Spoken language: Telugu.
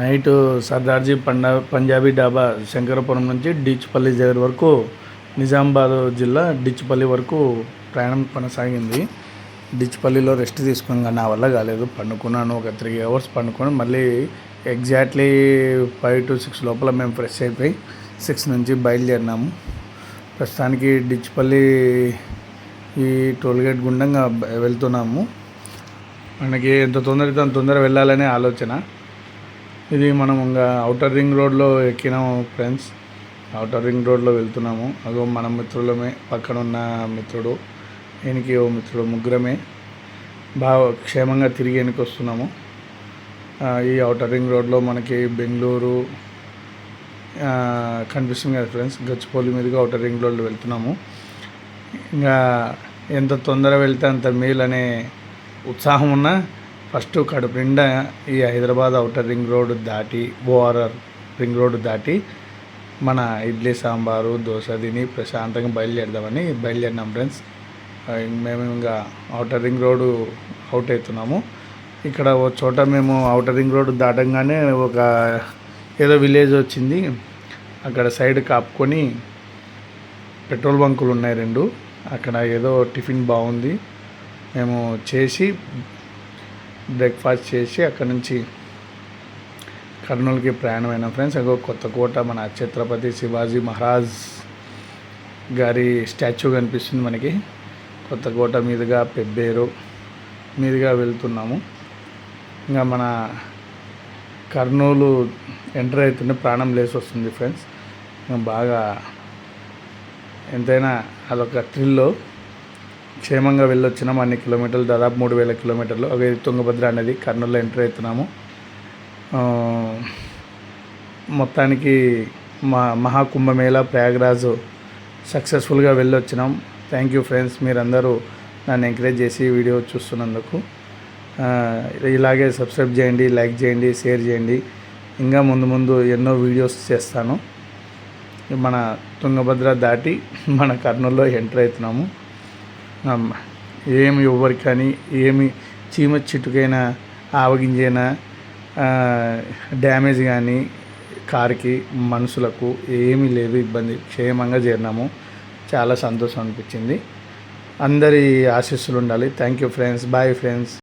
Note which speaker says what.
Speaker 1: నైట్ సర్దార్జీ పండా పంజాబీ డాబా శంకరపురం నుంచి డిచ్పల్లి దగ్గర వరకు నిజామాబాద్ జిల్లా డిచ్పల్లి వరకు ప్రయాణం కొనసాగింది. డిచ్పల్లిలో రెస్ట్ తీసుకుని నా వల్ల కాలేదు. పండుకున్నాను ఒక త్రీ అవర్స్ పండుకొని మళ్ళీ ఎగ్జాక్ట్లీ ఫైవ్ టు సిక్స్ లోపల మేము ఫ్రెష్ అయిపోయి సిక్స్ నుంచి బయలుదేరినాము. ప్రస్తుతానికి డిచ్పల్లి ఈ టోల్గేట్ గుండంగా వెళ్తున్నాము. మనకి ఎంత తొందరగా అంత తొందర వెళ్ళాలనే ఆలోచన. ఇది మనం ఇంకా అవుటర్ రింగ్ రోడ్లో ఎక్కినాము ఫ్రెండ్స్ అవుటర్ రింగ్ రోడ్లో వెళ్తున్నాము. అగో మన మిత్రులమే పక్కన ఉన్న మిత్రుడు ఈయనకి ఓ మిత్రుడు ముగ్గురమే. బాగా క్షేమంగా తిరిగి వెనక్కి వస్తున్నాము. ఈ అవుటర్ రింగ్ రోడ్లో మనకి బెంగళూరు కనిపిస్తుంది కదా ఫ్రెండ్స్ గచ్చిపోలి మీదుగా అవుటర్ రింగ్ రోడ్లో వెళ్తున్నాము. ఇంకా ఎంత తొందర వెళ్తే అంత మేలు అనే ఉత్సాహం ఉన్నా ఫస్ట్ కడుపు నిండా ఈ హైదరాబాద్ అవుటర్ రింగ్ రోడ్ దాటి ఓఆర్ఆర్ రింగ్ రోడ్ దాటి మన ఇడ్లీ సాంబారు దోశ తిని ప్రశాంతంగా బయలుదేరదామని బయలుదేరినాం ఫ్రెండ్స్. మేము ఇంకా అవుటర్ రింగ్ రోడ్ అవుట్ అవుతున్నాము. ఇక్కడ ఓ చోట మేము అవుటర్ రింగ్ రోడ్ దాటంగానే ఒక ఏదో విలేజ్ వచ్చింది. అక్కడ సైడ్ కాపుకొని పెట్రోల్ బంకులు ఉన్నాయి రెండు. అక్కడ ఏదో టిఫిన్ బాగుంది. మేము చేసి బ్రేక్ఫాస్ట్ చేసి అక్కడ నుంచి కర్నూలుకి ప్రయాణమైన ఫ్రెండ్స్. అగో కొత్త కోట మన ఛత్రపతి శివాజీ మహారాజ్ గారి స్టాచ్యూ కనిపిస్తుంది మనకి. కొత్త కోట మీదుగా పెబ్బేరు మీదుగా వెళ్తున్నాము. ఇంకా మన కర్నూలు ఎంటర్ అవుతుంటే ప్రాణం లేసి వస్తుంది ఫ్రెండ్స్. బాగా ఎంతైనా అదొక థ్రిల్లో క్షేమంగా వెళ్ళొచ్చినాం. అన్ని కిలోమీటర్లు దాదాపు మూడు వేల కిలోమీటర్లు. అవి తుంగభద్ర అనేది కర్నూలులో ఎంటర్ అవుతున్నాము. మొత్తానికి మా మహాకుంభమేళా ప్రయాగరాజ్ సక్సెస్ఫుల్గా వెళ్ళొచ్చినాం. Thank you friends. మీరందరూ నన్ను ఎంకరేజ్ చేసి వీడియో చూస్తున్నందుకు. ఇలాగే సబ్స్క్రైబ్ చేయండి లైక్ చేయండి షేర్ చేయండి. ఇంకా ముందు ముందు ఎన్నో వీడియోస్ చేస్తాను. మన తుంగభద్ర దాటి మన కర్నూలులో ఎంటర్ అవుతున్నాము. ఏమి ఎవరికి కానీ ఏమి చీమ చిట్టుకైనా ఆవగింజైనా డ్యామేజ్ కానీ కార్కి మనుషులకు ఏమీ లేదు ఇబ్బంది. క్షేమంగా చేరినాము. చాలా సంతోషం అనిపించింది. అందరి ఆశీస్సులు ఉండాలి. Thank you friends bye friends